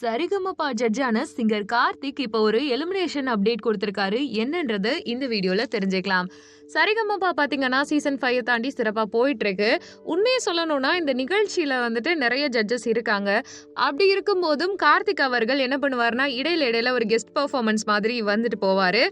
Sa Re Ga Ma Pa ஜட்ஜான singer Karthik இப்போ ஒரு elimination update கொடுத்துருக்காரு. என்னன்றது இந்த வீடியோல தெரிஞ்சுக்கலாம். சரிகமபா பாத்தீங்கன்னா சீசன் ஃபைவ் தாண்டி சிறப்பா போயிட்டு இருக்கு உண்மையை சொல்லணும்னா இந்த நிகழ்ச்சியில வந்துட்டு நிறைய ஜட்ஜஸ் இருக்காங்க. அப்படி இருக்கும்போதும் கார்த்திக் அவர்கள் என்ன பண்ணுவார்னா இடையில இடையில ஒரு கெஸ்ட் பர்ஃபார்மன்ஸ் மாதிரி வந்துட்டு போவாரு.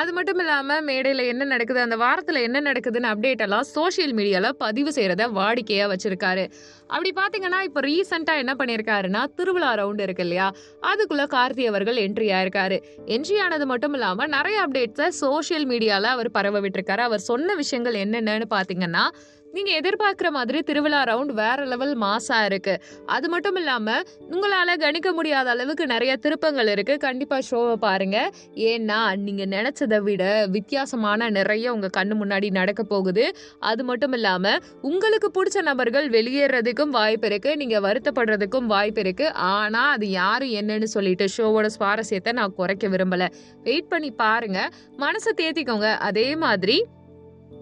அது மட்டும் இல்லாமல் மேடையில் என்ன நடக்குது அந்த வாரத்தில் என்ன நடக்குதுன்னு அப்டேட் எல்லாம் சோஷியல் மீடியாவில் பதிவு செய்கிறத வாடிக்கையாக வச்சுருக்காரு. அப்படி பார்த்தீங்கன்னா இப்போ ரீசெண்டாக என்ன பண்ணியிருக்காருன்னா திருவிழா ரவுண்டு இருக்கு இல்லையா? அதுக்குள்ளே கார்த்தி அவர்கள் என்ட்ரி ஆயிருக்காரு. என்ட்ரி ஆனது மட்டும் இல்லாமல் நிறைய அப்டேட்ஸை சோஷியல் மீடியாவில் அவர் பரவ விட்டிருக்காரு. அவர் சொன்ன விஷயங்கள் என்னென்னு பார்த்தீங்கன்னா நீங்க எதிர்பார்க்குற மாதிரி திருவிழா ரவுண்ட் வேற லெவல் மாசா இருக்கு. அது மட்டும் இல்லாம உங்களால கணிக்க முடியாத அளவுக்கு நிறைய திருப்பங்கள் இருக்கு. கண்டிப்பா ஷோவை பாருங்க. ஏன்னா நீங்க நினைச்சதை விட வித்தியாசமான நிறைய உங்க கண்ணு முன்னாடி நடக்க போகுது. அது மட்டும் இல்லாம உங்களுக்கு பிடிச்ச நபர்கள் வெளியேறதுக்கும் வாய்ப்பு இருக்கு. நீங்க வருத்தப்படுறதுக்கும் வாய்ப்பு இருக்கு. ஆனா அது யாரு என்னன்னு சொல்லிட்டு ஷோவோட சுவாரஸ்யத்தை நான் குறைக்க விரும்பல. வெயிட் பண்ணி பாருங்க. மனசை தேத்திக்கோங்க. அதே மாதிரி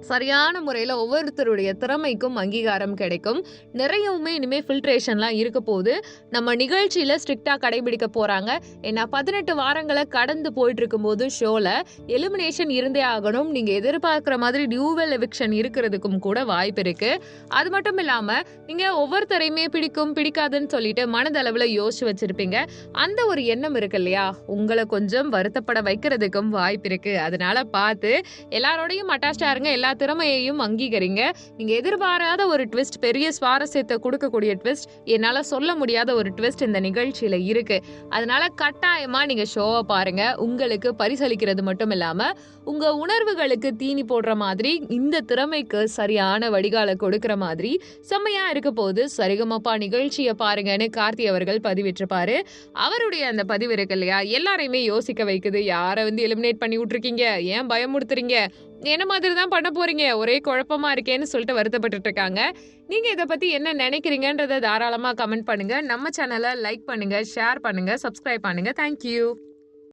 சரியான முறையில் ஒவ்வொருத்தருடைய திறமைக்கும் அங்கீகாரம் கிடைக்கும். நிறையவுமே இனிமேல் ஃபில்ட்ரேஷன்லாம் இருக்க போது நம்ம நிகழ்ச்சியில் ஸ்ட்ரிக்டாக கடைபிடிக்க போகிறாங்க ஏன்னா பதினெட்டு வாரங்களை கடந்து போயிட்டு இருக்கும்போது ஷோவில் எலிமினேஷன் இருந்தே ஆகணும். நீங்கள் எதிர்பார்க்குற மாதிரி டியூவல் எவிக்ஷன் இருக்கிறதுக்கும் கூட வாய்ப்பு இருக்குது அது மட்டும் இல்லாமல் நீங்கள் ஒவ்வொருத்தரையுமே பிடிக்கும் பிடிக்காதுன்னு சொல்லிட்டு மனதளவில் யோசிச்சு வச்சுருப்பீங்க. அந்த ஒரு எண்ணம் இருக்கு இல்லையா? உங்களை கொஞ்சம் வருத்தப்பட வைக்கிறதுக்கும் வாய்ப்பு இருக்குது அதனால் பார்த்து எல்லாரோடையும் அட்டாச்சாக இருங்க. எல்லா திறமையையும் அங்கீகரிங்க. நீங்க எதிர்பாராத ஒரு ட்விஸ்ட் பெரிய சுவாரஸ்யத்தை கொடுக்கக்கூடிய ட்விஸ்ட் என்னால சொல்ல முடியாத ஒரு ட்விஸ்ட் இந்த நிகழ்ச்சியில இருக்கு. அதனால கட்டாயமா நீங்க ஷோவை பாருங்க. உங்களுக்கு பரிசளிக்கிறது மட்டும் இல்லாம உங்க உணர்வுகளுக்கு தீனி போடுற மாதிரி இந்த திறமைக்கு சரியான வடிகால கொடுக்கிற மாதிரி செம்மையா இருக்க போது சரிகமப்பா நிகழ்ச்சியை பாருங்கன்னு கார்த்தி அவர்கள் பதிவிட்டிருப்பாரு. அவருடைய அந்த பதிவு இருக்கு இல்லையா? எல்லாரையுமே யோசிக்க வைக்குது. யாரை வந்து எலிமினேட் பண்ணி விட்டுருக்கீங்க? ஏன் பயமுறுத்துறீங்க? என்ன மாதிரி தான் பண்ண போறீங்க? ஒரே குழப்பமா இருக்கேன்னு சொல்லிட்டு வருத்தப்பட்டு இருக்காங்க. நீங்க இதை பத்தி என்ன நினைக்கிறீங்கன்றத தாராளமா கமெண்ட் பண்ணுங்க. நம்ம சேனலை லைக் பண்ணுங்க ஷேர் பண்ணுங்க சப்ஸ்கிரைப் பண்ணுங்க. தேங்க்யூ